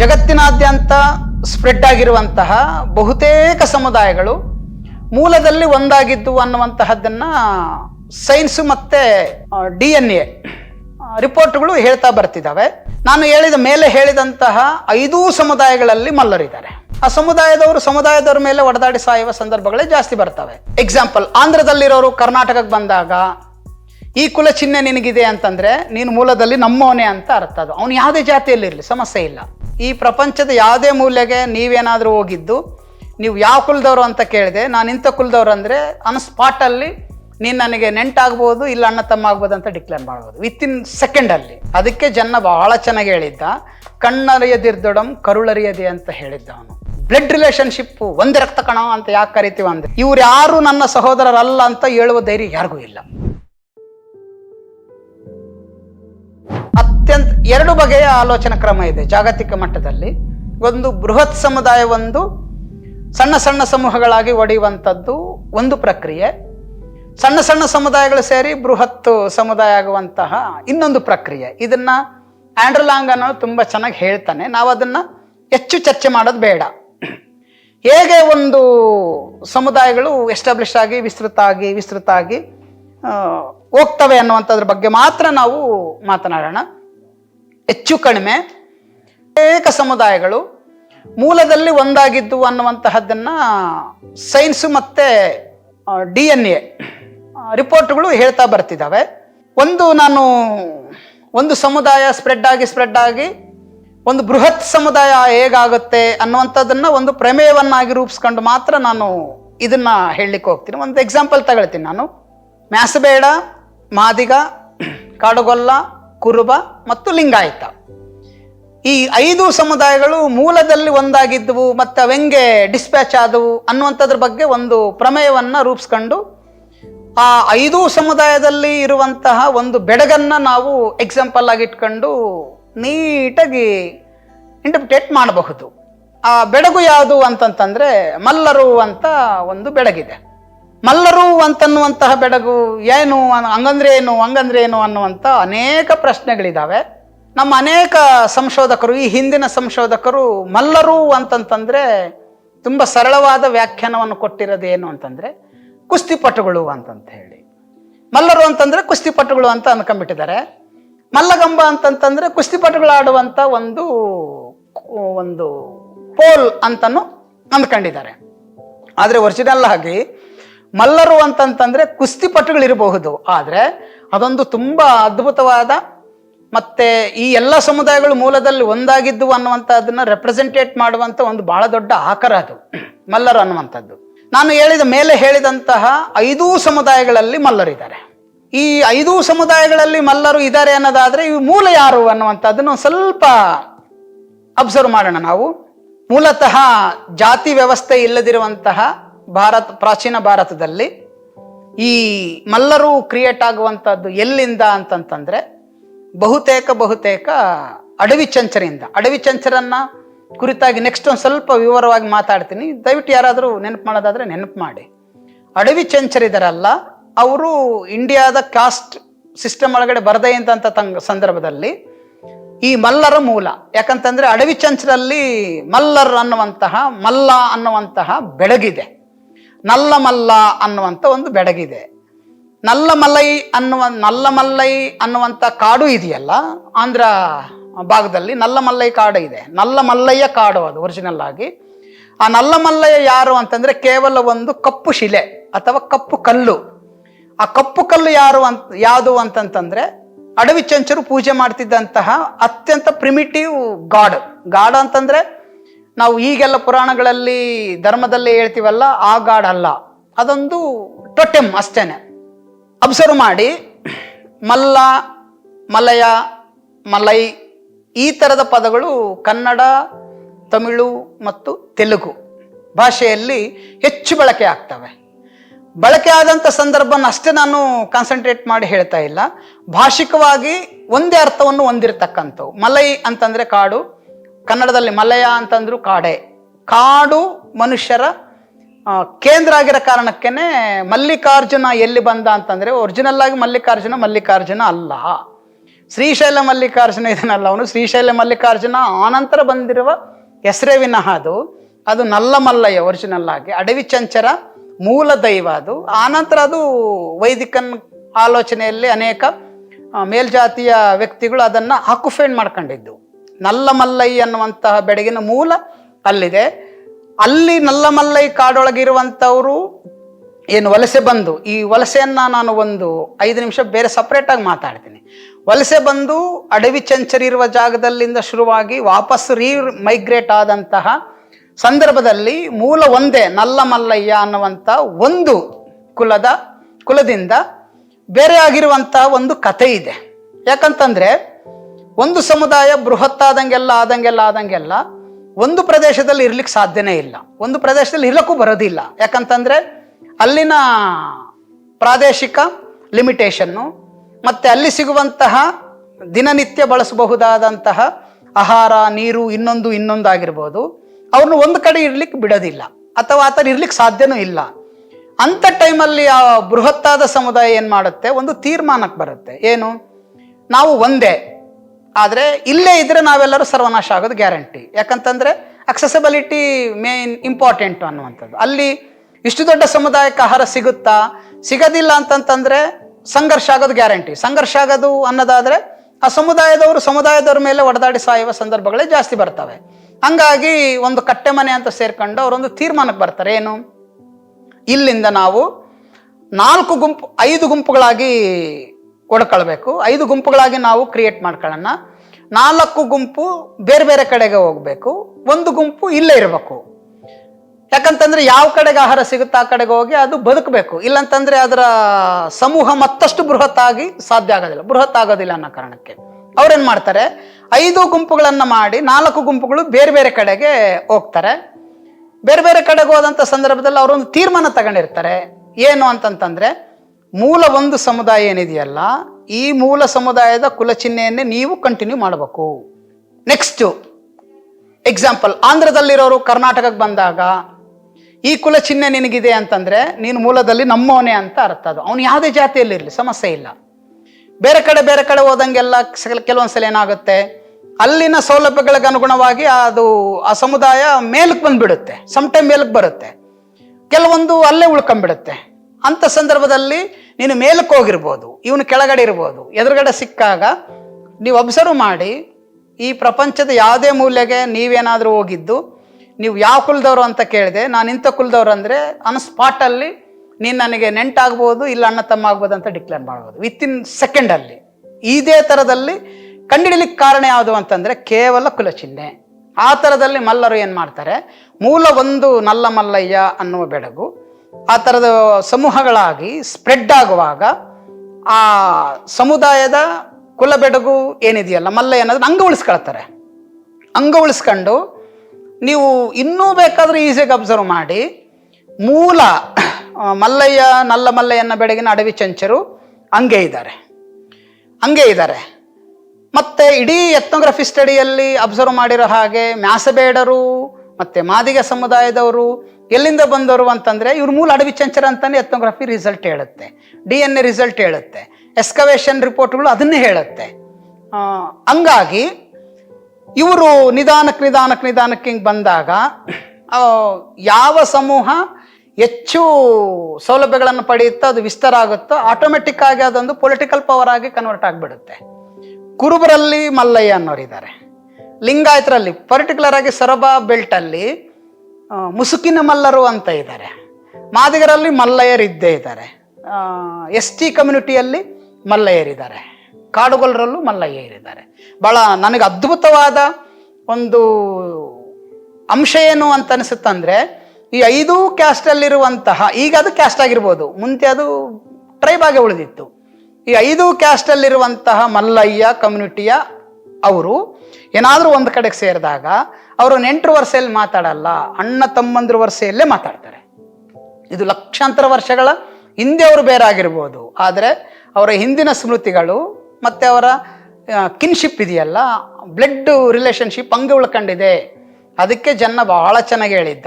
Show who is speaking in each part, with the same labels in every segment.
Speaker 1: ಜಗತ್ತಿನಾದ್ಯಂತ ಸ್ಪ್ರೆಡ್ ಆಗಿರುವಂತಹ ಬಹುತೇಕ ಸಮುದಾಯಗಳು ಮೂಲದಲ್ಲಿ ಒಂದಾಗಿದ್ದು ಅನ್ನುವಂತಹದ್ದನ್ನು ಸೈನ್ಸ್ ಮತ್ತೆ ಡಿ ಎನ್ ಎ ರಿಪೋರ್ಟ್ಗಳು ಹೇಳ್ತಾ ಬರ್ತಿದ್ದಾವೆ. ನಾನು ಹೇಳಿದ ಮೇಲೆ ಹೇಳಿದಂತಹ ಐದೂ ಸಮುದಾಯಗಳಲ್ಲಿ ಮಲ್ಲರಿದ್ದಾರೆ. ಆ ಸಮುದಾಯದವರು ಸಮುದಾಯದವ್ರ ಮೇಲೆ ಒಡೆದಾಡಿ ಸಾಯುವ ಸಂದರ್ಭಗಳೇ ಜಾಸ್ತಿ ಬರ್ತವೆ. ಎಕ್ಸಾಂಪಲ್ ಆಂಧ್ರದಲ್ಲಿರೋರು ಕರ್ನಾಟಕಕ್ಕೆ ಬಂದಾಗ, ಈ ಕುಲ ಚಿಹ್ನೆ ನಿನಗಿದೆ ಅಂತಂದ್ರೆ, ನೀನು ಮೂಲದಲ್ಲಿ ನಮ್ಮವನೇ ಅಂತ ಅರ್ಥ ಅದು. ಅವನು ಯಾವುದೇ ಜಾತಿಯಲ್ಲಿರಲಿ, ಸಮಸ್ಯೆ ಇಲ್ಲ. ಈ ಪ್ರಪಂಚದ ಯಾವುದೇ ಮೂಲೆಗೆ ನೀವೇನಾದರೂ ಹೋಗಿದ್ದು, ನೀವು ಯಾವ ಕುಲದವರು ಅಂತ ಕೇಳಿದೆ. ನಾನು ಇಂಥ ಕುಲದವ್ರು ಅಂದರೆ ಅನ್ ಸ್ಪಾಟಲ್ಲಿ ನೀನು ನನಗೆ ನೆಂಟಾಗ್ಬೋದು, ಇಲ್ಲ ಅಣ್ಣ ತಮ್ಮ ಆಗ್ಬೋದು ಅಂತ ಡಿಕ್ಲೇರ್ ಮಾಡ್ಬೋದು. ವಿತ್ ಇನ್ ಸೆಕೆಂಡಲ್ಲಿ ಅದಕ್ಕೆ ಜನ ಬಹಳ ಚೆನ್ನಾಗಿ ಹೇಳಿದ್ದ. ಕಣ್ಣರಿಯದಿರ್ದೊಡಂ ಕರುಳರಿಯದೆ ಅಂತ ಹೇಳಿದ್ದ ಅವನು. ಬ್ಲಡ್ ರಿಲೇಷನ್ಶಿಪ್ಪು ಒಂದೇ ರಕ್ತ ಕಣ ಅಂತ ಯಾಕೆ ಕರಿತೀವಿ ಅಂದರೆ, ಇವ್ರು ಯಾರು ನನ್ನ ಸಹೋದರರಲ್ಲ ಅಂತ ಹೇಳುವ ಧೈರ್ಯ ಯಾರಿಗೂ ಇಲ್ಲ. ಅತ್ಯಂತ ಎರಡು ಬಗೆಯ ಆಲೋಚನಾ ಕ್ರಮ ಇದೆ. ಜಾಗತಿಕ ಮಟ್ಟದಲ್ಲಿ ಒಂದು ಬೃಹತ್ ಸಮುದಾಯ ಒಂದು ಸಣ್ಣ ಸಣ್ಣ ಸಮೂಹಗಳಾಗಿ ಒಡೆಯುವಂಥದ್ದು ಒಂದು ಪ್ರಕ್ರಿಯೆ. ಸಣ್ಣ ಸಣ್ಣ ಸಮುದಾಯಗಳು ಸೇರಿ ಬೃಹತ್ ಸಮುದಾಯ ಆಗುವಂತಹ ಇನ್ನೊಂದು ಪ್ರಕ್ರಿಯೆ. ಇದನ್ನ ಆಂಡ್ರಲಾಂಗ್ ಅನ್ನೋ ತುಂಬ ಚೆನ್ನಾಗಿ ಹೇಳ್ತಾನೆ. ನಾವು ಅದನ್ನ ಹೆಚ್ಚು ಚರ್ಚೆ ಮಾಡೋದು ಬೇಡ. ಹೇಗೆ ಒಂದು ಸಮುದಾಯಗಳು ಎಸ್ಟಾಬ್ಲಿಷ್ ಆಗಿ ವಿಸ್ತೃತ ಆಗಿ ವಿಸ್ತೃತ ಆಗಿ ಹೋಗ್ತವೆ ಅನ್ನುವಂಥದ್ರ ಬಗ್ಗೆ ಮಾತ್ರ ನಾವು ಮಾತನಾಡೋಣ. ಹೆಚ್ಚು ಕಡಿಮೆ. ಅನೇಕ ಸಮುದಾಯಗಳು ಮೂಲದಲ್ಲಿ ಒಂದಾಗಿದ್ದು ಅನ್ನುವಂತಹದ್ದನ್ನು ಸೈನ್ಸ್ ಮತ್ತೆ ಡಿ ಎನ್ ಎ ರಿಪೋರ್ಟ್ಗಳು ಹೇಳ್ತಾ ಬರ್ತಿದ್ದಾವೆ ಒಂದು ನಾನು ಒಂದು ಸಮುದಾಯ ಸ್ಪ್ರೆಡ್ ಆಗಿ ಸ್ಪ್ರೆಡ್ ಆಗಿ ಒಂದು ಬೃಹತ್ ಸಮುದಾಯ ಹೇಗಾಗುತ್ತೆ ಅನ್ನುವಂಥದ್ದನ್ನ ಒಂದು ಪ್ರಮೇಯವನ್ನಾಗಿ ರೂಪಿಸ್ಕೊಂಡು ಮಾತ್ರ ನಾನು ಇದನ್ನ ಹೇಳಲಿಕ್ಕೆ ಹೋಗ್ತೀನಿ. ಒಂದು ಎಕ್ಸಾಂಪಲ್ ತಗೊಳ್ತೀನಿ ನಾನು. ಮ್ಯಾಸಬೇಡ, ಮಾದಿಗ, ಕಾಡುಗೊಲ್ಲ ಕುರುಬ ಮತ್ತು ಲಿಂಗಾಯತ. ಈ ಐದು ಸಮುದಾಯಗಳು ಮೂಲದಲ್ಲಿ ಒಂದಾಗಿದ್ದವು, ಮತ್ತು ಅವೆಂಗೆ ಡಿಸ್ಪ್ಯಾಚ್ ಆದವು ಅನ್ನುವಂಥದ್ರ ಬಗ್ಗೆ ಒಂದು ಪ್ರಮೇಯವನ್ನು ರೂಪಿಸ್ಕೊಂಡು ಆ ಐದು ಸಮುದಾಯದಲ್ಲಿ ಇರುವಂತಹ ಒಂದು ಬೆಡಗನ್ನ ನಾವು ಎಕ್ಸಾಂಪಲ್ ಆಗಿ ಇಟ್ಕೊಂಡು ನೀಟಾಗಿ ಇಂಟರ್ಪ್ರಿಟೇಟ್ ಮಾಡಬಹುದು. ಆ ಬೆಡಗು ಯಾವುದು ಅಂತಂತಂದರೆ ಮಲ್ಲರು ಅಂತ ಒಂದು ಬೆಡಗಿದೆ. ಮಲ್ಲರು ಅಂತನ್ನುವಂತಹ ಬೆಡಗು ಏನು ಹಂಗಂದ್ರೆ ಏನು ಹಂಗಂದ್ರೆ ಏನು ಅನ್ನುವಂಥ ಅನೇಕ ಪ್ರಶ್ನೆಗಳಿದ್ದಾವೆ ನಮ್ಮ ಅನೇಕ ಸಂಶೋಧಕರು, ಈ ಹಿಂದಿನ ಸಂಶೋಧಕರು ಮಲ್ಲರು ಅಂತಂತಂದರೆ ತುಂಬ ಸರಳವಾದ ವ್ಯಾಖ್ಯಾನವನ್ನು ಕೊಟ್ಟಿರೋದೇನು ಅಂತಂದ್ರೆ ಕುಸ್ತಿಪಟುಗಳು ಅಂತಂತ ಹೇಳಿ ಮಲ್ಲರು ಅಂತಂದ್ರೆ ಕುಸ್ತಿಪಟುಗಳು ಅಂತ ಅಂದ್ಕೊಂಡ್ಬಿಟ್ಟಿದ್ದಾರೆ ಮಲ್ಲಗಂಬ ಅಂತಂತಂದರೆ ಕುಸ್ತಿಪಟುಗಳಾಡುವಂಥ ಒಂದು ಒಂದು ಪೋಲ್ ಅಂತನೂ ಅಂದ್ಕೊಂಡಿದ್ದಾರೆ. ಆದರೆ ಒರಿಜಿನಲ್ ಆಗಿ ಮಲ್ಲರು ಅಂತಂತಂದ್ರೆ ಕುಸ್ತಿಪಟುಗಳಿರಬಹುದು ಆದರೆ ಅದೊಂದು ತುಂಬಾ ಅದ್ಭುತವಾದ ಮತ್ತೆ ಈ ಎಲ್ಲ ಸಮುದಾಯಗಳು ಮೂಲದಲ್ಲಿ ಒಂದಾಗಿದ್ದು ಅನ್ನುವಂಥದ್ದನ್ನ ರೆಪ್ರೆಸೆಂಟೇಟ್ ಮಾಡುವಂತ ಒಂದು ಬಹಳ ದೊಡ್ಡ ಆಕರ ಅದು, ಮಲ್ಲರು ಅನ್ನುವಂಥದ್ದು. ನಾನು ಹೇಳಿದ ಮೇಲೆ ಹೇಳಿದಂತಹ ಐದೂ ಸಮುದಾಯಗಳಲ್ಲಿ ಮಲ್ಲರಿದ್ದಾರೆ. ಈ ಐದೂ ಸಮುದಾಯಗಳಲ್ಲಿ ಮಲ್ಲರು ಇದ್ದಾರೆ ಅನ್ನೋದಾದ್ರೆ ಇವು ಮೂಲ ಯಾರು ಅನ್ನುವಂಥದ್ದನ್ನು ಸ್ವಲ್ಪ ಅಬ್ಸರ್ವ್ ಮಾಡೋಣ ನಾವು. ಮೂಲತಃ ಜಾತಿ ವ್ಯವಸ್ಥೆ ಇಲ್ಲದಿರುವಂತಹ ಭಾರತ, ಪ್ರಾಚೀನ ಭಾರತದಲ್ಲಿ ಈ ಮಲ್ಲರು ಕ್ರಿಯೇಟ್ ಆಗುವಂಥದ್ದು ಎಲ್ಲಿಂದ ಅಂತಂತಂದರೆ ಬಹುತೇಕ ಬಹುತೇಕ ಅಡವಿ ಚಂಚರಿಂದ ಅಡವಿ ಚಂಚರನ್ನು ಕುರಿತಾಗಿ ನೆಕ್ಸ್ಟ್ ಒಂದು ಸ್ವಲ್ಪ ವಿವರವಾಗಿ ಮಾತಾಡ್ತೀನಿ. ದಯವಿಟ್ಟು ಯಾರಾದರೂ ನೆನಪು ಮಾಡೋದಾದರೆ ನೆನಪು ಮಾಡಿ. ಅಡವಿ ಚಂಚರಿದರಲ್ಲ, ಅವರು ಇಂಡಿಯಾದ ಕಾಸ್ಟ್ ಸಿಸ್ಟಮ್ ಒಳಗಡೆ ಬರದೇ ಇದ್ದಂಥ ತಂಗ, ಸಂದರ್ಭದಲ್ಲಿ ಈ ಮಲ್ಲರ ಮೂಲ. ಯಾಕಂತಂದರೆ ಅಡವಿ ಚಂಚರಲ್ಲಿ ಮಲ್ಲರ್ ಅನ್ನುವಂತಹ, ಮಲ್ಲ ಅನ್ನುವಂತಹ ಬೆಡಗಿದೆ. ನಲ್ಲ ಮಲ್ಲ ಅನ್ನುವಂಥ ಒಂದು ಬೆಡಗಿದೆ. ನಲ್ಲಮಲ್ಲೈ ಅನ್ನುವ, ನಲ್ಲಮಲ್ಲೈ ಅನ್ನುವಂಥ ಕಾಡು ಇದೆಯಲ್ಲ, ಆಂಧ್ರ ಭಾಗದಲ್ಲಿ ನಲ್ಲಮಲ್ಲೈ ಕಾಡು ಇದೆ. ನಲ್ಲಮಲ್ಲಯ್ಯ ಕಾಡು ಅದು ಒರಿಜಿನಲ್ ಆಗಿ. ಆ ನಲ್ಲಮಲ್ಲಯ್ಯ ಯಾರು ಅಂತಂದರೆ ಕೇವಲ ಒಂದು ಕಪ್ಪು ಶಿಲೆ ಅಥವಾ ಕಪ್ಪು ಕಲ್ಲು. ಆ ಕಪ್ಪು ಕಲ್ಲು ಯಾರು ಅಂತ ಯಾವುದು ಅಂತಂತಂದರೆ ಅಡವಿ ಚಂಚರು ಪೂಜೆ ಮಾಡ್ತಿದ್ದಂತಹ ಅತ್ಯಂತ ಪ್ರಿಮಿಟಿವ್ ಗಾಡ್. ಗಾಡ್ ಅಂತಂದ್ರೆ ನಾವು ಈಗೆಲ್ಲ ಪುರಾಣಗಳಲ್ಲಿ ಧರ್ಮದಲ್ಲೇ ಹೇಳ್ತೀವಲ್ಲ, ಆ ಗಾಡ್ ಅಲ್ಲ. ಅದೊಂದು ಟೊಟೆಮ್ ಅಷ್ಟೇನೆ. ಅಬ್ಸರ್ವ್ ಮಾಡಿ, ಮಲ್ಲ, ಮಲಯ, ಮಲೈ, ಈ ಥರದ ಪದಗಳು ಕನ್ನಡ, ತಮಿಳು ಮತ್ತು ತೆಲುಗು ಭಾಷೆಯಲ್ಲಿ ಹೆಚ್ಚು ಬಳಕೆ ಆಗ್ತವೆ. ಬಳಕೆ ಆದಂಥ ಸಂದರ್ಭನ ಅಷ್ಟೇ ನಾನು ಕಾನ್ಸಂಟ್ರೇಟ್ ಮಾಡಿ ಹೇಳ್ತಾ ಇಲ್ಲ. ಭಾಷಿಕವಾಗಿ ಒಂದೇ ಅರ್ಥವನ್ನು ಹೊಂದಿರತಕ್ಕಂಥವು. ಮಲೈ ಅಂತಂದ್ರೆ ಕಾಡು ಕನ್ನಡದಲ್ಲಿ ಮಲಯ ಅಂತಂದ್ರು ಕಾಡೆ. ಕಾಡು ಮನುಷ್ಯರ ಕೇಂದ್ರ ಆಗಿರೋ ಕಾರಣಕ್ಕೇನೆ ಮಲ್ಲಿಕಾರ್ಜುನ ಎಲ್ಲಿ ಬಂದ ಅಂತಂದ್ರೆ ಒರಿಜಿನಲ್ ಆಗಿ ಮಲ್ಲಿಕಾರ್ಜುನ ಮಲ್ಲಿಕಾರ್ಜುನ ಅಲ್ಲ. ಶ್ರೀಶೈಲ ಮಲ್ಲಿಕಾರ್ಜುನ ಇದನ್ನಲ್ಲ ಅವನು. ಶ್ರೀಶೈಲ ಮಲ್ಲಿಕಾರ್ಜುನ ಆನಂತರ ಬಂದಿರುವ ಹೆಸರೇ ವಿನಃ ಅದು. ಅದು ನಲ್ಲ ಮಲ್ಲಯ್ಯ ಒರಿಜಿನಲ್ ಆಗಿ. ಅಡವಿ ಚಂಚರ ಮೂಲ ದೈವ ಅದು. ಆನಂತರ ಅದು ವೈದಿಕನ್ ಆಲೋಚನೆಯಲ್ಲಿ ಅನೇಕ ಮೇಲ್ಜಾತಿಯ ವ್ಯಕ್ತಿಗಳು ಅದನ್ನು ಆಕ್ಯುಫೈಡ್ ಮಾಡ್ಕೊಂಡಿದ್ದು. ನಲ್ಲಮಲ್ಲೈ ಅನ್ನುವಂತಹ ಬೆಡಗಿನ ಮೂಲ ಅಲ್ಲಿದೆ. ಅಲ್ಲಿ ನಲ್ಲಮಲ್ಲೈ ಕಾಡೊಳಗಿರುವಂಥವರು ಏನು ವಲಸೆ ಬಂದು, ಈ ವಲಸೆಯನ್ನು ನಾನು ಒಂದು ಐದು ನಿಮಿಷ ಬೇರೆ ಸಪ್ರೇಟಾಗಿ ಮಾತಾಡ್ತೀನಿ. ವಲಸೆ ಬಂದು ಅಡವಿ ಚಂಚರಿರುವ ಜಾಗದಲ್ಲಿಂದ ಶುರುವಾಗಿ ವಾಪಸ್ ರೀ ಮೈಗ್ರೇಟ್ ಆದಂತಹ ಸಂದರ್ಭದಲ್ಲಿ ಮೂಲ ಒಂದೇ ನಲ್ಲಮಲ್ಲಯ್ಯ ಅನ್ನುವಂಥ ಒಂದು ಕುಲದ ಕುಲದಿಂದ ಬೇರೆ ಆಗಿರುವಂತಹ ಒಂದು ಕಥೆ ಇದೆ. ಯಾಕಂತಂದ್ರೆ ಒಂದು ಸಮುದಾಯ ಬೃಹತ್ತಾದಂಗೆಲ್ಲ ಆದಂಗೆಲ್ಲ ಆದಂಗೆಲ್ಲ ಒಂದು ಪ್ರದೇಶದಲ್ಲಿ ಇರ್ಲಿಕ್ಕೆ ಸಾಧ್ಯನೇ ಇಲ್ಲ. ಒಂದು ಪ್ರದೇಶದಲ್ಲಿ ಇರ್ಲಕ್ಕೂ ಬರೋದಿಲ್ಲ. ಯಾಕಂತಂದ್ರೆ ಅಲ್ಲಿನ ಪ್ರಾದೇಶಿಕ ಲಿಮಿಟೇಷನ್ನು ಮತ್ತೆ ಅಲ್ಲಿ ಸಿಗುವಂತಹ ದಿನನಿತ್ಯ ಬಳಸಬಹುದಾದಂತಹ ಆಹಾರ, ನೀರು ಇನ್ನೊಂದು ಇನ್ನೊಂದು ಆಗಿರ್ಬೋದು. ಅವ್ರನ್ನ ಒಂದು ಕಡೆ ಇರ್ಲಿಕ್ಕೆ ಬಿಡೋದಿಲ್ಲ. ಅಥವಾ ಆ ಥರ ಇರ್ಲಿಕ್ಕೆ ಸಾಧ್ಯನೂ ಇಲ್ಲ. ಅಂಥ ಟೈಮಲ್ಲಿ ಆ ಬೃಹತ್ತಾದ ಸಮುದಾಯ ಏನು ಮಾಡುತ್ತೆ? ಒಂದು ತೀರ್ಮಾನಕ್ಕೆ ಬರುತ್ತೆ. ಏನು? ನಾವು ಒಂದೇ. ಆದರೆ ಇಲ್ಲೇ ಇದ್ರೆ ನಾವೆಲ್ಲರೂ ಸರ್ವನಾಶ ಆಗೋದು ಗ್ಯಾರಂಟಿ. ಯಾಕಂತಂದ್ರೆ ಅಕ್ಸೆಸಬಿಲಿಟಿ ಮೇನ್ ಇಂಪಾರ್ಟೆಂಟ್ ಅನ್ನುವಂಥದ್ದು. ಅಲ್ಲಿ ಇಷ್ಟು ದೊಡ್ಡ ಸಮುದಾಯಕ್ಕೆ ಆಹಾರ ಸಿಗುತ್ತಾ? ಸಿಗೋದಿಲ್ಲ ಅಂತಂತಂದ್ರೆ ಸಂಘರ್ಷ ಆಗೋದು ಗ್ಯಾರಂಟಿ. ಸಂಘರ್ಷ ಆಗೋದು ಅನ್ನೋದಾದ್ರೆ ಆ ಸಮುದಾಯದವರು ಸಮುದಾಯದವ್ರ ಮೇಲೆ ಒಡೆದಾಡಿ ಸಾಯುವ ಸಂದರ್ಭಗಳೇ ಜಾಸ್ತಿ ಬರ್ತವೆ. ಹಂಗಾಗಿ ಒಂದು ಕಟ್ಟೆ ಮನೆ ಅಂತ ಸೇರ್ಕೊಂಡು ಅವರೊಂದು ತೀರ್ಮಾನಕ್ಕೆ ಬರ್ತಾರೆ. ಏನು? ಇಲ್ಲಿಂದ ನಾವು ನಾಲ್ಕು ಗುಂಪು, ಐದು ಗುಂಪುಗಳಾಗಿ ಒಡ್ಕೊಳ್ಬೇಕು ಐದು ಗುಂಪುಗಳಾಗಿ ನಾವು ಕ್ರಿಯೇಟ್ ಮಾಡ್ಕೊಳ್ಳೋಣ. ನಾಲ್ಕು ಗುಂಪು ಬೇರೆ ಬೇರೆ ಕಡೆಗೆ ಹೋಗ್ಬೇಕು. ಒಂದು ಗುಂಪು ಇಲ್ಲೇ ಇರಬೇಕು. ಯಾಕಂತಂದ್ರೆ ಯಾವ ಕಡೆಗೆ ಆಹಾರ ಸಿಗುತ್ತೆ ಆ ಕಡೆಗೆ ಹೋಗಿ ಅದು ಬದುಕಬೇಕು. ಇಲ್ಲಂತಂದ್ರೆ ಅದರ ಸಮೂಹ ಮತ್ತಷ್ಟು ಬೃಹತ್ ಆಗಿ ಸಾಧ್ಯ ಆಗೋದಿಲ್ಲ. ಬೃಹತ್ ಆಗೋದಿಲ್ಲ ಅನ್ನೋ ಕಾರಣಕ್ಕೆ. ಅವ್ರೇನ್ ಮಾಡ್ತಾರೆ? ಐದು ಗುಂಪುಗಳನ್ನು ಮಾಡಿ ನಾಲ್ಕು ಗುಂಪುಗಳು ಬೇರೆ ಬೇರೆ ಕಡೆಗೆ ಹೋಗ್ತಾರೆ. ಬೇರೆ ಬೇರೆ ಕಡೆಗೆ ಹೋದಂಥ ಸಂದರ್ಭದಲ್ಲಿ ಅವರೊಂದು ತೀರ್ಮಾನ ತಗೊಂಡಿರ್ತಾರೆ. ಏನು ಅಂತಂತಂದ್ರೆ ಮೂಲ ಒಂದು ಸಮುದಾಯ ಏನಿದೆಯಲ್ಲ, ಈ ಮೂಲ ಸಮುದಾಯದ ಕುಲಚಿಹ್ನೆಯನ್ನೇ ನೀವು ಕಂಟಿನ್ಯೂ ಮಾಡಬೇಕು. ನೆಕ್ಸ್ಟು ಎಕ್ಸಾಂಪಲ್ ಆಂಧ್ರದಲ್ಲಿರೋರು ಕರ್ನಾಟಕಕ್ಕೆ ಬಂದಾಗ, ಈ ಕುಲ ಚಿಹ್ನೆ ನಿನಗಿದೆ ಅಂತಂದರೆ ನೀನು ಮೂಲದಲ್ಲಿ ನಮ್ಮವನೇ ಅಂತ ಅರ್ಥ ಅದು. ಅವನು ಯಾವುದೇ ಜಾತಿಯಲ್ಲಿರಲಿ ಸಮಸ್ಯೆ ಇಲ್ಲ. ಬೇರೆ ಕಡೆ ಬೇರೆ ಕಡೆ ಹೋದಂಗೆಲ್ಲ ಸ- ಕೆಲವೊಂದ್ಸಲ ಏನಾಗುತ್ತೆ, ಅಲ್ಲಿನ ಸೌಲಭ್ಯಗಳಿಗೆ ಅನುಗುಣವಾಗಿ ಅದು, ಆ ಸಮುದಾಯ ಮೇಲಕ್ಕೆ ಬಂದ್ಬಿಡುತ್ತೆ ಟೈಮ್ ಮೇಲಕ್ಕೆ ಬರುತ್ತೆ. ಕೆಲವೊಂದು ಅಲ್ಲೇ ಉಳ್ಕೊಂಡ್ಬಿಡುತ್ತೆ. ಅಂಥ ಸಂದರ್ಭದಲ್ಲಿ ನೀನು ಮೇಲಕ್ಕೆ ಹೋಗಿರ್ಬೋದು, ಇವನು ಕೆಳಗಡೆ ಇರ್ಬೋದು. ಎದುರುಗಡೆ ಸಿಕ್ಕಾಗ ನೀವು ಅಬ್ಸರ್ವ್ ಮಾಡಿ, ಈ ಪ್ರಪಂಚದ ಯಾವುದೇ ಮೂಲೆಗೆ ನೀವೇನಾದರೂ ಹೋಗಿದ್ದು, ನೀವು ಯಾವ ಕುಲದವರು ಅಂತ ಕೇಳಿದೆ, ನಾನು ಇಂಥ ಕುಲದವ್ರು ಅಂದರೆ ಆನ್ ಸ್ಪಾಟಲ್ಲಿ ನೀನು ನನಗೆ ನೆಂಟಾಗ್ಬೋದು, ಇಲ್ಲ ಅಣ್ಣ ತಮ್ಮ ಆಗ್ಬೋದು ಅಂತ ಡಿಕ್ಲೇರ್ ಮಾಡ್ಬೋದು. ವಿತ್ ಇನ್ ಸೆಕೆಂಡಲ್ಲಿ ಇದೇ ಥರದಲ್ಲಿ ಕಂಡಿಡಲಿಕ್ಕೆ ಕಾರಣ ಯಾವುದು ಅಂತಂದರೆ ಕೇವಲ ಕುಲಚಿಹ್ನೆ. ಆ ಥರದಲ್ಲಿ ಮಲ್ಲರು ಏನು ಮಾಡ್ತಾರೆ, ಮೂಲ ಒಂದು ನಲ್ಲ ಮಲ್ಲಯ್ಯ ಅನ್ನುವ ಬೆಡಗು ಆ ಥರದ ಸಮೂಹಗಳಾಗಿ ಸ್ಪ್ರೆಡ್ ಆಗುವಾಗ ಆ ಸಮುದಾಯದ ಕುಲಬೆಡಗು ಏನಿದೆಯಲ್ಲ ಮಲ್ಲ ಅನ್ನೋದನ್ನ ಅಂಗ ಉಳಿಸ್ಕೊಳ್ತಾರೆ ಅಂಗ ಉಳಿಸ್ಕೊಂಡು ನೀವು ಇನ್ನೂ ಬೇಕಾದರೆ ಈಸಿಯಾಗಿ ಅಬ್ಸರ್ವ್ ಮಾಡಿ, ಮೂಲ ಮಲ್ಲಯ್ಯ, ನಲ್ಲ ಮಲ್ಲಯ್ಯನ ಬೆಡಗಿನ ಅಡವಿ ಚಂಚರು ಹಂಗೆ ಇದ್ದಾರೆ. ಹಂಗೆ ಇದ್ದಾರೆ. ಮತ್ತು ಇಡೀ ಎತ್ನೋಗ್ರಫಿ ಸ್ಟಡಿಯಲ್ಲಿ ಅಬ್ಸರ್ವ್ ಮಾಡಿರೋ ಹಾಗೆ ಮ್ಯಾಸಬೇಡರು, ಮತ್ತು ಮಾದಿಗ ಸಮುದಾಯದವರು ಎಲ್ಲಿಂದ ಬಂದವರು ಅಂತಂದ್ರೆ ಇವ್ರ ಮೂಲ ಅಡವಿ ಚಂಚರ ಅಂತಾನೆ ಎತ್ನೋಗ್ರಫಿ ರಿಸಲ್ಟ್ ಹೇಳುತ್ತೆ. ಡಿ ಎನ್ ಎ ರಿಸಲ್ಟ್ ಹೇಳುತ್ತೆ. ಎಸ್ಕವೇಷನ್ ರಿಪೋರ್ಟ್ಗಳು ಅದನ್ನೇ ಹೇಳುತ್ತೆ. ಹಂಗಾಗಿ ಇವರು ನಿಧಾನಕ್ಕೆ ನಿಧಾನಕ್ಕೆ ನಿಧಾನಕ್ಕೆ ಹಿಂಗೆ ಬಂದಾಗ ಯಾವ ಸಮೂಹ ಹೆಚ್ಚು ಸೌಲಭ್ಯಗಳನ್ನು ಪಡೆಯುತ್ತೋ ಅದು ವಿಸ್ತಾರ ಆಗುತ್ತೋ ಆಟೋಮೆಟಿಕ್ ಆಗಿ ಅದೊಂದು ಪೊಲಿಟಿಕಲ್ ಪವರ್ ಆಗಿ ಕನ್ವರ್ಟ್ ಆಗಿಬಿಡುತ್ತೆ. ಕುರುಬರಲ್ಲಿ ಮಲ್ಲಯ್ಯ ಅನ್ನೋರಿದ್ದಾರೆ. ಲಿಂಗಾಯತರಲ್ಲಿ ಪರ್ಟಿಕ್ಯುಲರ್ ಆಗಿ ಸೊರಬ ಬೆಲ್ಟಲ್ಲಿ ಮುಸುಕಿನ ಮಲ್ಲರು ಅಂತ ಇದ್ದಾರೆ. ಮಾದಿಗರಲ್ಲಿ ಮಲ್ಲಯ್ಯರು ಇದ್ದೇ ಇದ್ದಾರೆ ಎಸ್ ಟಿ ಕಮ್ಯುನಿಟಿಯಲ್ಲಿ ಮಲ್ಲಯ್ಯರಿದ್ದಾರೆ. ಕಾಡುಗೊಲ್ಲರಲ್ಲೂ ಮಲ್ಲಯ್ಯರಿದ್ದಾರೆ. ಭಾಳ ನನಗೆ ಅದ್ಭುತವಾದ ಒಂದು ಅಂಶ ಏನು ಅಂತ ಅನಿಸುತ್ತಂದ್ರೆ ಈ ಐದು ಕ್ಯಾಸ್ಟಲ್ಲಿರುವಂತಹ ಈಗ ಅದು ಕ್ಯಾಸ್ಟ್ ಆಗಿರ್ಬೋದು, ಮುಂಚೆ ಅದು ಟ್ರೈಬ್ ಆಗಿ ಉಳಿದಿತ್ತು. ಈ ಐದು ಕ್ಯಾಸ್ಟಲ್ಲಿರುವಂತಹ ಮಲ್ಲಯ್ಯ ಕಮ್ಯುನಿಟಿಯ ಅವರು ಏನಾದರೂ ಒಂದು ಕಡೆಗೆ ಸೇರಿದಾಗ ಅವರು ನೆಂಟರು ವರ್ಷೆಯಲ್ಲಿ ಮಾತಾಡಲ್ಲ, ಅಣ್ಣ ತಮ್ಮಂದ್ರ ವರ್ಷೆಯಲ್ಲೇ ಮಾತಾಡ್ತಾರೆ. ಇದು ಲಕ್ಷಾಂತರ ವರ್ಷಗಳ, ಹಿಂದೆ ಅವರು ಬೇರೆ ಆಗಿರ್ಬೋದು. ಆದರೆ ಅವರ ಹಿಂದಿನ ಸ್ಮೃತಿಗಳು ಮತ್ತು ಅವರ ಕಿನ್ಶಿಪ್ ಇದೆಯಲ್ಲ ಬ್ಲಡ್ ರಿಲೇಷನ್ಶಿಪ್ ಹಂಗೆ ಉಳ್ಕೊಂಡಿದೆ. ಅದಕ್ಕೆ ಜನ ಬಹಳ ಚೆನ್ನಾಗಿ ಹೇಳಿದ್ದ.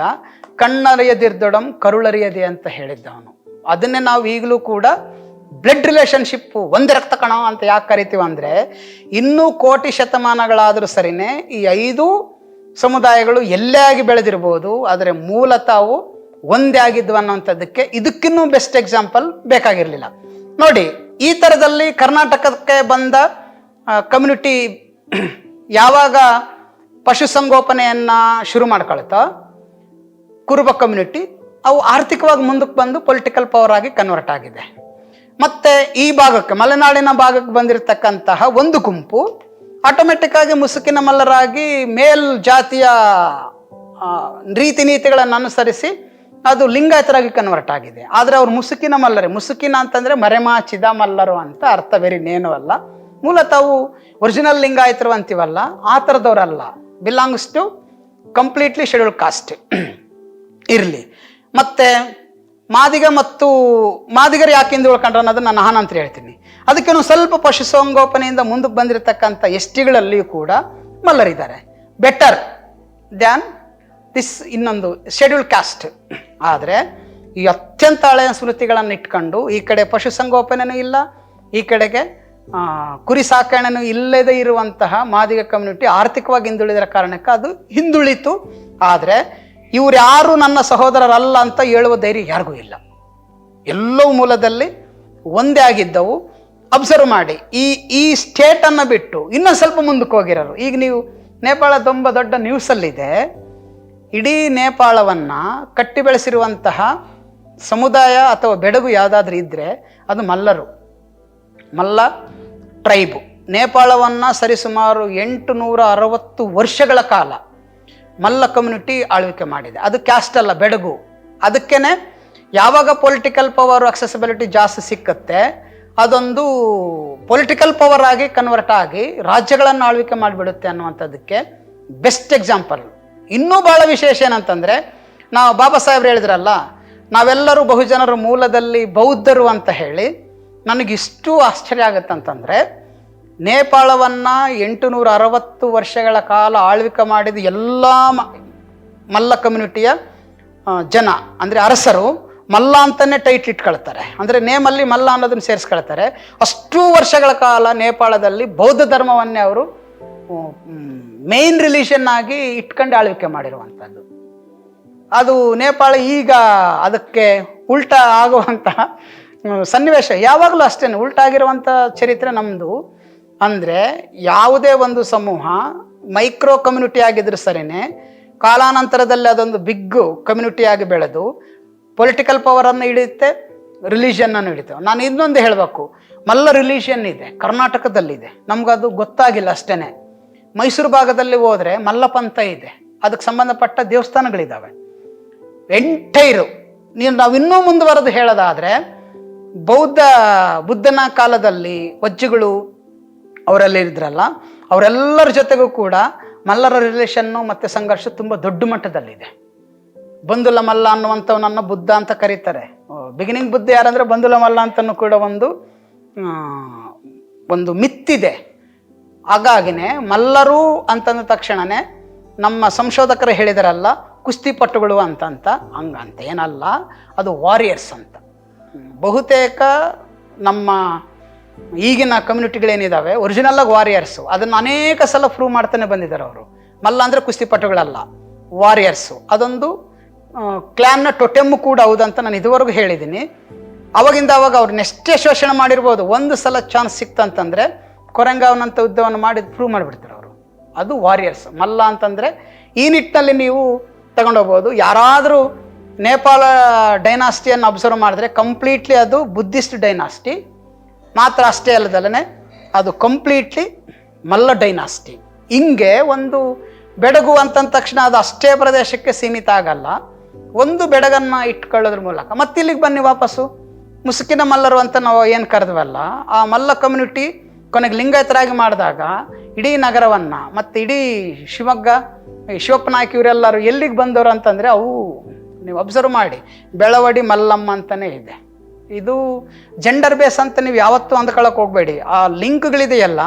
Speaker 1: ಕಣ್ಣರಿಯದಿರ್ದೊಡಂ ಕರುಳರಿಯದೆ ಅಂತ ಹೇಳಿದ್ದ ಅವನು. ಅದನ್ನೇ ನಾವು ಈಗಲೂ ಕೂಡ ಬ್ಲಡ್ ರಿಲೇಶನ್ಶಿಪ್ ಒಂದೇ ರಕ್ತ ಕಣ ಅಂತ ಯಾಕೆ ಕರಿತೀವಿ ಅಂದರೆ ಇನ್ನೂ ಕೋಟಿ ಶತಮಾನಗಳಾದರೂ ಸರಿನೇ ಈ ಐದು ಸಮುದಾಯಗಳು ಎಲ್ಲೇ ಆಗಿ ಬೆಳೆದಿರ್ಬೋದು, ಆದರೆ ಮೂಲತಃ ಅವು ಒಂದೇ ಆಗಿದ್ವು ಅನ್ನೋಂಥದ್ದಕ್ಕೆ ಇದಕ್ಕಿನ್ನೂ ಬೆಸ್ಟ್ ಎಕ್ಸಾಂಪಲ್ ಬೇಕಾಗಿರಲಿಲ್ಲ. ನೋಡಿ, ಈ ಥರದಲ್ಲಿ ಕರ್ನಾಟಕಕ್ಕೆ ಬಂದ ಕಮ್ಯುನಿಟಿ ಯಾವಾಗ ಪಶುಸಂಗೋಪನೆಯನ್ನು ಶುರು ಮಾಡ್ಕೊಳ್ತಾ, ಕುರುಬ ಕಮ್ಯುನಿಟಿ ಅವು ಆರ್ಥಿಕವಾಗಿ ಮುಂದಕ್ಕೆ ಬಂದು ಪೊಲಿಟಿಕಲ್ ಪವರ್ ಆಗಿ ಕನ್ವರ್ಟ್ ಆಗಿದೆ. ಮತ್ತೆ ಈ ಭಾಗಕ್ಕೆ, ಮಲೆನಾಡಿನ ಭಾಗಕ್ಕೆ ಬಂದಿರತಕ್ಕಂತಹ ಒಂದು ಗುಂಪು ಆಟೋಮೆಟಿಕ್ ಆಗಿ ಮುಸುಕಿನ ಮಲ್ಲರಾಗಿ ಮೇಲ್ ಜಾತಿಯ ರೀತಿ ನೀತಿಗಳನ್ನು ಅನುಸರಿಸಿ ಅದು ಲಿಂಗಾಯತರಾಗಿ ಕನ್ವರ್ಟ್ ಆಗಿದೆ. ಆದರೆ ಅವ್ರು ಮುಸುಕಿನ ಮಲ್ಲರೆ. ಮುಸುಕಿನ ಅಂತಂದ್ರೆ ಮರೆಮಾಚಿದ ಮಲ್ಲರು ಅಂತ ಅರ್ಥ ಬೇರೆ ಇನ್ನೇನು ಅಲ್ಲ. ಮೂಲತಃ ಒರಿಜಿನಲ್ ಲಿಂಗಾಯತರು ಅಂತೀವಲ್ಲ, ಆ ಥರದವರಲ್ಲ. Belongs to completely schedule caste ಇರಲಿ. ಮತ್ತೆ ಮಾದಿಗ ಮತ್ತು ಮಾದಿಗರು ಯಾಕೆ ಉಳ್ಕೊಂಡ್ರ ಅನ್ನೋದನ್ನು ನಾನು ಅಂತ ಹೇಳ್ತೀನಿ. ಅದಕ್ಕೆ ಒಂದು ಸ್ವಲ್ಪ ಪಶುಸಂಗೋಪನೆಯಿಂದ ಮುಂದಕ್ಕೆ ಬಂದಿರತಕ್ಕಂಥ ಎಷ್ಟಿಗಳಲ್ಲಿಯೂ ಕೂಡ ಮಲ್ಲರಿದ್ದಾರೆ. ಬೆಟರ್ ದ್ಯಾನ್ ದಿಸ್ ಇನ್ನೊಂದು ಶೆಡ್ಯೂಲ್ ಕ್ಯಾಸ್ಟ್ ಆದರೆ ಈ ಅತ್ಯಂತ ಹಳೆಯ ಸ್ಮೃತಿಗಳನ್ನು ಇಟ್ಕೊಂಡು ಈ ಕಡೆ ಪಶುಸಂಗೋಪನೆಯೂ ಇಲ್ಲ, ಈ ಕಡೆಗೆ ಕುರಿ ಸಾಕಣೆನೂ ಇಲ್ಲದೇ ಇರುವಂತಹ ಮಾದಿಗ ಕಮ್ಯುನಿಟಿ ಆರ್ಥಿಕವಾಗಿ ಹಿಂದುಳಿದಿರೋ ಕಾರಣಕ್ಕೆ ಅದು ಹಿಂದುಳಿತು. ಆದರೆ ಇವ್ರು ಯಾರು ನನ್ನ ಸಹೋದರರಲ್ಲ ಅಂತ ಹೇಳುವ ಧೈರ್ಯ ಯಾರಿಗೂ ಇಲ್ಲ. ಎಲ್ಲವೂ ಮೂಲದಲ್ಲಿ ಒಂದೇ ಆಗಿದ್ದವು. ಅಬ್ಸರ್ವ್ ಮಾಡಿ. ಈ ಈ ಸ್ಟೇಟನ್ನು ಬಿಟ್ಟು ಇನ್ನೊಂದು ಸ್ವಲ್ಪ ಮುಂದಕ್ಕೆ ಹೋಗಿರೋರು. ಈಗ ನೀವು ನೇಪಾಳ ತುಂಬ ದೊಡ್ಡ ನ್ಯೂಸಲ್ಲಿದೆ ಇಡೀ ನೇಪಾಳವನ್ನು ಕಟ್ಟಿ ಬೆಳೆಸಿರುವಂತಹ ಸಮುದಾಯ ಅಥವಾ ಬೆಡಗು ಯಾವುದಾದ್ರೂ ಇದ್ದರೆ ಅದು ಮಲ್ಲರು. ಮಲ್ಲ ಟ್ರೈಬು ನೇಪಾಳವನ್ನು ಸರಿಸುಮಾರು ಎಂಟು ನೂರ ಅರವತ್ತು ವರ್ಷಗಳ ಕಾಲ. ಮಲ್ಲ ಕಮ್ಯುನಿಟಿ ಆಳ್ವಿಕೆ ಮಾಡಿದೆ. ಅದು ಕ್ಯಾಸ್ಟ್ ಅಲ್ಲ, ಬೆಡಗು. ಅದಕ್ಕೇನೆ ಯಾವಾಗ ಪೊಲಿಟಿಕಲ್ ಪವರ್ ಅಕ್ಸೆಸಿಬಿಲಿಟಿ ಜಾಸ್ತಿ ಸಿಕ್ಕತ್ತೆ, ಅದೊಂದು ಪೊಲಿಟಿಕಲ್ ಪವರ್ ಆಗಿ ಕನ್ವರ್ಟ್ ಆಗಿ ರಾಜ್ಯಗಳನ್ನು ಆಳ್ವಿಕೆ ಮಾಡಿಬಿಡುತ್ತೆ ಅನ್ನುವಂಥದ್ದಕ್ಕೆ ಬೆಸ್ಟ್ ಎಕ್ಸಾಂಪಲ್ ಇನ್ನೂ ಭಾಳ ವಿಶೇಷ ಏನಂತಂದರೆ, ನಾವು ಬಾಬಾ ಸಾಹೇಬ್ರು ಹೇಳಿದ್ರಲ್ಲ, ನಾವೆಲ್ಲರೂ ಬಹುಜನರ ಮೂಲದಲ್ಲಿ ಬೌದ್ಧರು ಅಂತ ಹೇಳಿ, ನನಗಿಷ್ಟು ಆಶ್ಚರ್ಯ ಆಗುತ್ತಂತಂದರೆ ನೇಪಾಳವನ್ನು ಎಂಟು ನೂರ ಅರವತ್ತು ವರ್ಷಗಳ ಕಾಲ ಆಳ್ವಿಕೆ ಮಾಡಿದ ಎಲ್ಲ ಮಲ್ಲ ಕಮ್ಯುನಿಟಿಯ ಜನ, ಅಂದರೆ ಅರಸರು ಮಲ್ಲ ಅಂತಲೇ ಟೈಟ್ ಇಟ್ಕೊಳ್ತಾರೆ. ಅಂದರೆ ನೇಮಲ್ಲಿ ಮಲ್ಲ ಅನ್ನೋದನ್ನು ಸೇರಿಸ್ಕೊಳ್ತಾರೆ. ಅಷ್ಟು ವರ್ಷಗಳ ಕಾಲ ನೇಪಾಳದಲ್ಲಿ ಬೌದ್ಧ ಧರ್ಮವನ್ನೇ ಅವರು ಮೇನ್ ರಿಲೀಷನ್ ಆಗಿ ಇಟ್ಕೊಂಡು ಆಳ್ವಿಕೆ ಮಾಡಿರುವಂಥದ್ದು ಅದು ನೇಪಾಳ ಈಗ ಅದಕ್ಕೆ ಉಲ್ಟಾ ಆಗುವಂತಹ ಸನ್ನಿವೇಶ. ಯಾವಾಗಲೂ ಅಷ್ಟೇ ಉಲ್ಟಾ ಆಗಿರುವಂಥ ಚರಿತ್ರೆ ನಮ್ಮದು ಅಂದರೆ ಯಾವುದೇ ಒಂದು ಸಮೂಹ ಮೈಕ್ರೋ ಕಮ್ಯುನಿಟಿ ಆಗಿದ್ರು ಸರಿನೇ ಕಾಲಾನಂತರದಲ್ಲಿ ಅದೊಂದು ಬಿಗ್ ಕಮ್ಯುನಿಟಿಯಾಗಿ ಬೆಳೆದು ಪೊಲಿಟಿಕಲ್ ಪವರನ್ನು ಹಿಡಿಯುತ್ತೆ ರಿಲಿಷನ್ನನ್ನು ಹಿಡಿತೇವೆ ನಾನು ಇನ್ನೊಂದು ಹೇಳಬೇಕು. ಮಲ್ಲ ರಿಲಿಷನ್ ಇದೆ, ಕರ್ನಾಟಕದಲ್ಲಿದೆ. ನಮಗದು ಗೊತ್ತಾಗಿಲ್ಲ ಅಷ್ಟೇ ಮೈಸೂರು ಭಾಗದಲ್ಲಿ ಹೋದರೆ ಮಲ್ಲಪಂಥ ಇದೆ. ಅದಕ್ಕೆ ಸಂಬಂಧಪಟ್ಟ ದೇವಸ್ಥಾನಗಳಿದ್ದಾವೆ ಎಂಟೈರು. ನೀವು ನಾವು ಇನ್ನೂ ಮುಂದುವರೆದು ಹೇಳೋದಾದರೆ, ಬೌದ್ಧ, ಬುದ್ಧನ ಕಾಲದಲ್ಲಿ ವಜ್ಜಿಗಳು ಅವರಲ್ಲಿ ಇದ್ರಲ್ಲ, ಅವರೆಲ್ಲರ ಜೊತೆಗೂ ಕೂಡ ಮಲ್ಲರ ರಿಲೇಷನ್ನು ಮತ್ತು ಸಂಘರ್ಷ ತುಂಬ ದೊಡ್ಡ ಮಟ್ಟದಲ್ಲಿದೆ. ಬಂಧುಲ ಮಲ್ಲ ಅನ್ನುವಂಥವನನ್ನು ಬುದ್ಧ ಅಂತ ಕರೀತಾರೆ. ಬಿಗಿನಿಂಗ್ ಬುದ್ಧ ಯಾರಂದರೆ ಬಂಧುಲ ಮಲ್ಲ ಅಂತನೂ ಕೂಡ ಒಂದು ಒಂದು ಮಿತ್ತಿದೆ. ಹಾಗಾಗಿನೇ ಮಲ್ಲರು ಅಂತಂದ ತಕ್ಷಣನೇ ನಮ್ಮ ಸಂಶೋಧಕರು ಹೇಳಿದಾರಲ್ಲ ಕುಸ್ತಿಪಟುಗಳು ಅಂತಂತ, ಹಂಗಂತ ಏನಲ್ಲ, ಅದು ವಾರಿಯರ್ಸ್ ಅಂತ. ಬಹುತೇಕ ನಮ್ಮ ಈಗಿನ ಕಮ್ಯುನಿಟಿಗಳೇನಿದ್ದಾವೆ ಒರಿಜಿನಲ್ ಆಗಿ ವಾರಿಯರ್ಸು ಅದನ್ನು ಅನೇಕ ಸಲ ಪ್ರೂವ್ ಮಾಡ್ತಾನೆ ಬಂದಿದ್ದಾರೆ ಅವರು. ಮಲ್ಲ ಅಂದರೆ ಕುಸ್ತಿಪಟುಗಳಲ್ಲ ವಾರಿಯರ್ಸು ಅದೊಂದು ಕ್ಲ್ಯಾನ್ನ ಟೊಟೆಮ್ಮು ಕೂಡ ಹೌದಂತ ನಾನು ಇದುವರೆಗೂ ಹೇಳಿದ್ದೀನಿ ಅವಾಗಿಂದ ಅವಾಗ ಅವ್ರು ನೆಷ್ಟೇ ಶೋಷಣೆ ಮಾಡಿರ್ಬೋದು, ಒಂದು ಸಲ ಚಾನ್ಸ್ ಸಿಕ್ತಂತಂದರೆ ಕೊರಂಗಾವನಂಥ ಯುದ್ಧವನ್ನು ಮಾಡಿ ಪ್ರೂವ್ ಮಾಡಿಬಿಡ್ತಾರೆ ಅವರು. ಅದು ವಾರಿಯರ್ಸ್ ಮಲ್ಲ ಅಂತಂದರೆ ಈ ನಿಟ್ಟಿನಲ್ಲಿ ನೀವು ತಗೊಂಡೋಗ್ಬೋದು. ಯಾರಾದರೂ ನೇಪಾಳ ಡೈನಾಸ್ಟಿಯನ್ನು ಅಬ್ಸರ್ವ್ ಮಾಡಿದ್ರೆ ಕಂಪ್ಲೀಟ್ಲಿ ಅದು ಬುದ್ಧಿಸ್ಟ್ ಡೈನಾಸ್ಟಿ ಮಾತ್ರ ಅಷ್ಟೇ ಅಲ್ಲದಲ್ಲೇ ಅದು ಕಂಪ್ಲೀಟ್ಲಿ ಮಲ್ಲ ಡೈನಾಸ್ಟಿ ಹಿಂಗೆ ಒಂದು ಬೆಡಗು ಅಂತಂದ ತಕ್ಷಣ ಅದು ಅಷ್ಟೇ ಪ್ರದೇಶಕ್ಕೆ ಸೀಮಿತ ಆಗಲ್ಲ. ಒಂದು ಬೆಡಗನ್ನು ಇಟ್ಕೊಳ್ಳೋದ್ರ ಮೂಲಕ, ಮತ್ತೆ ಇಲ್ಲಿಗೆ ಬನ್ನಿ ವಾಪಸ್ಸು. ಮುಸುಕಿನ ಮಲ್ಲರು ಅಂತ ನಾವು ಏನು ಕರೆದ್ವಲ್ಲ, ಆ ಮಲ್ಲ ಕಮ್ಯುನಿಟಿ ಕೊನೆಗೆ ಲಿಂಗಾಯತರಾಗಿ ಮಾಡಿದಾಗ ಇಡೀ ನಗರವನ್ನು, ಮತ್ತು ಇಡೀ ಶಿವಮೊಗ್ಗ, ಈ ಶಿವಪ್ಪ ನಾಯ್ಕ ಇವರೆಲ್ಲರೂ ಎಲ್ಲಿಗೆ ಬಂದವರು ಅಂತಂದರೆ ಅವು ನೀವು ಅಬ್ಸರ್ವ್ ಮಾಡಿ. ಬೆಳವಡಿ ಮಲ್ಲಮ್ಮ ಅಂತಲೇ ಇದೆ. ಇದು ಜೆಂಡರ್ ಬೇಸ್ ಅಂತ ನೀವು ಯಾವತ್ತೂ ಅಂದ್ಕೊಳ್ಳೋಕೆ ಹೋಗಬೇಡಿ. ಆ ಲಿಂಕ್ಗಳಿದೆಯಲ್ಲ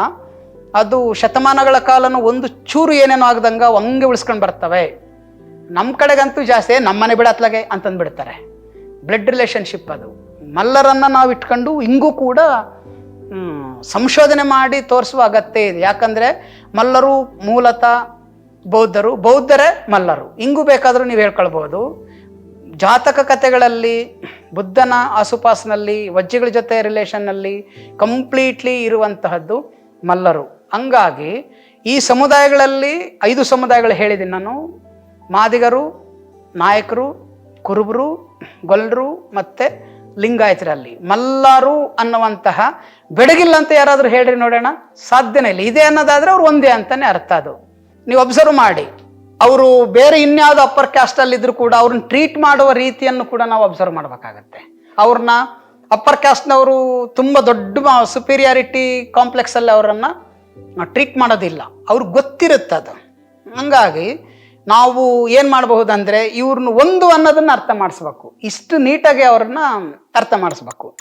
Speaker 1: ಅದು ಶತಮಾನಗಳ ಕಾಲನು ಒಂದು ಚೂರು ಏನೇನೋ ಆಗ್ದಂಗೆ ಹಂಗೆ ಉಳಿಸ್ಕೊಂಡು ಬರ್ತವೆ. ನಮ್ಮ ಕಡೆಗಂತೂ ಜಾಸ್ತಿ, ನಮ್ಮನೆ ಬಿಡತ್ಲಾಗೆ ಅಂತಂದ್ಬಿಡ್ತಾರೆ. ಬ್ಲಡ್ ರಿಲೇಷನ್ಶಿಪ್ ಅದು. ಮಲ್ಲರನ್ನು ನಾವು ಇಟ್ಕೊಂಡು ಹಿಂಗೂ ಕೂಡ ಸಂಶೋಧನೆ ಮಾಡಿ ತೋರಿಸುವ ಅಗತ್ಯ ಇದೆ. ಯಾಕಂದರೆ ಮಲ್ಲರು ಮೂಲತಃ ಬೌದ್ಧರು, ಬೌದ್ಧರೇ ಮಲ್ಲರು. ಹಿಂಗೂ ಬೇಕಾದರೂ ನೀವು ಹೇಳ್ಕೊಳ್ಬೋದು. ಜಾತಕ ಕಥೆಗಳಲ್ಲಿ, ಬುದ್ಧನ ಆಸುಪಾಸಿನಲ್ಲಿ, ವಜ್ಜಿಗಳ ಜೊತೆ ರಿಲೇಷನ್ನಲ್ಲಿ ಕಂಪ್ಲೀಟ್ಲಿ ಇರುವಂತಹದ್ದು ಮಲ್ಲರು. ಹಂಗಾಗಿ ಈ ಸಮುದಾಯಗಳಲ್ಲಿ ಐದು ಸಮುದಾಯಗಳು ಹೇಳಿದ್ದೀನಿ ನಾನು. ಮಾದಿಗರು, ನಾಯಕರು, ಕುರುಬರು ಗೊಲ್ಲರು ಮತ್ತು ಲಿಂಗಾಯತರಲ್ಲಿ. ಮಲ್ಲರು ಅನ್ನುವಂತಹ ಬೆಡಗಿಲ್ಲ ಅಂತ ಯಾರಾದರೂ ಹೇಳ್ರಿ ನೋಡೋಣ. ಸಾಧ್ಯನೇ ಇಲ್ಲ. ಇದೆ ಅನ್ನೋದಾದರೆ ಅವ್ರು ಒಂದೇ ಅಂತಲೇ ಅರ್ಥ ಅದು. ನೀವು ಅಬ್ಸರ್ವ್ ಮಾಡಿ. ಅವರು ಬೇರೆ ಇನ್ಯಾವುದೋ ಅಪ್ಪರ್ ಕ್ಯಾಸ್ಟಲ್ಲಿ ಇದ್ರು ಕೂಡ ಅವ್ರನ್ನ ಟ್ರೀಟ್ ಮಾಡುವ ರೀತಿಯನ್ನು ಕೂಡ ನಾವು ಅಬ್ಸರ್ವ್ ಮಾಡಬೇಕಾಗತ್ತೆ. ಅವ್ರನ್ನ ಅಪ್ಪರ್ ಕ್ಯಾಸ್ಟ್ನವರು ತುಂಬ ದೊಡ್ಡ ಸುಪೀರಿಯಾರಿಟಿ ಕಾಂಪ್ಲೆಕ್ಸಲ್ಲಿ ಅವರನ್ನು ಟ್ರೀಟ್ ಮಾಡೋದಿಲ್ಲ. ಅವ್ರಿಗೆ ಗೊತ್ತಿರುತ್ತೆ ಅದು. ಹಂಗಾಗಿ ನಾವು ಏನು ಮಾಡಬಹುದಂದ್ರೆ ಇವ್ರನ್ನ ಒಂದು ಅನ್ನೋದನ್ನ ಅರ್ಥ ಮಾಡಿಸ್ಬೇಕು. ಇಷ್ಟು ನೀಟಾಗಿ ಅವ್ರನ್ನ ಅರ್ಥ ಮಾಡಿಸ್ಬೇಕು.